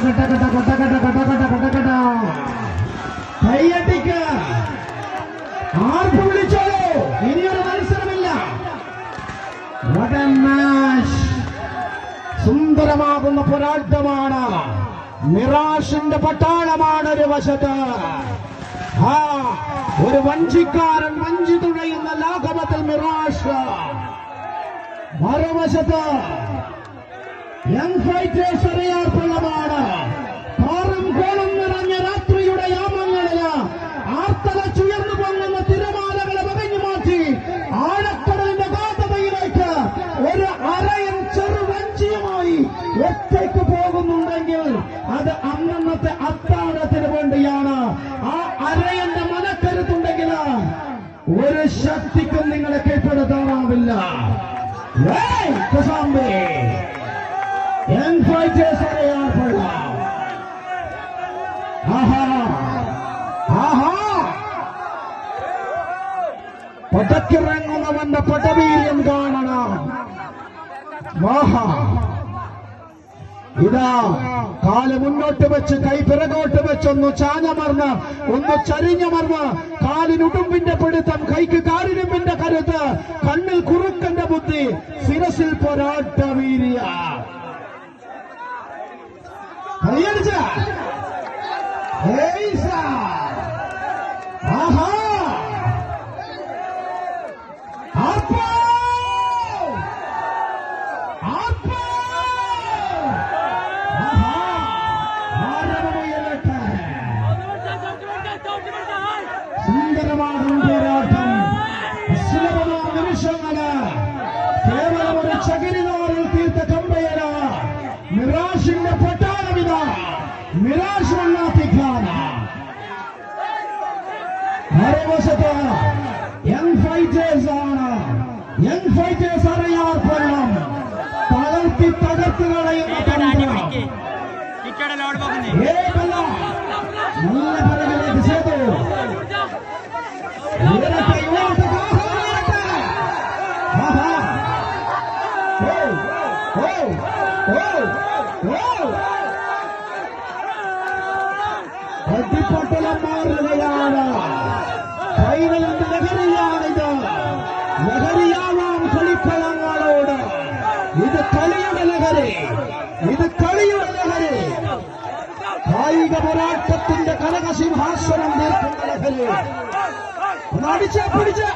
കട്ട! സുന്ദരമാകുന്ന പോരാട്ടമാണ് മിറാഷിന്റെ പട്ടാളമാണ് ഒരു വശത്ത് ഒരു വഞ്ചിക്കാരൻ വഞ്ചി തുഴയുന്ന ലാഘവത്തിൽ മിറാഷ് മറുവശത്ത് യങ് ഫൈറ്റേഴ്സ് അറിയാർപ്പുള്ളമാണ് കാറും കോളും നിറഞ്ഞ രാത്രിയുടെ യാമങ്ങളിൽ ആർത്തലച്ചുയർന്നു പൊങ്ങുന്ന തിരമാലകളെ ഒരു അത് ആ ഒരു ശക്തിക്കും നിങ്ങളെ കീഴ്പ്പെടുത്താനാവില്ല. ഏയ്, കുസാംബി. യങ് ഫൈറ്റേഴ്സ് ആഹാ പടക്കിറങ്ങുന്നവന്റെ പടവീര്യം കാണണം. വാഹാ ഇതാ കാൽ മുന്നോട്ട് വെച്ച് കൈ പിറകോട്ട് വെച്ചൊന്ന് ചാഞ്ഞമർന്ന് ഒന്ന് ചരിഞ്ഞമർന്ന് കാലിനുടുമ്പിന്റെ പിടുത്തം കൈക്ക് കാലിനുമ്പിന്റെ കരുത്ത് കണ്ണിൽ കുറുക്കന്റെ ബുദ്ധി ശിരസിൽ പോരാട്ട വീര്യ 달려가자 에이사! 아하! 아빠! നിരാശയുടെ പ്രചാരമിത. നിരാശമല്ലാത്തിക്കാൻ മറുവശത്ത് യങ് ഫൈറ്റേഴ്സ് ആണ്. യങ് ഫൈറ്റേഴ്സ് അറിയാർ പോലും തളർത്തി തകർത്ത് കളയുന്ന തന്ത്രം ഏതല്ല? നല്ല പരകിലേക്ക് ചെയ്തു ഇവരൊക്കെ ഇങ്ങോട്ട് കാഹളം ഓ ഓ. பட்டிப்பட்டலம் மாறுகையாடா பைனல் நகரியானதா நகரியாவாம் சொல்லிப்பழங்களோட இது கலியுட நகரே இது கலியுட நகரே കായിക പോരാട്ടത്തിന്റെ കനകസിംഹാസനം നേർക്കുന്ന ലഹരി ഒന്ന് അടിച്ച് പിടിച്ച്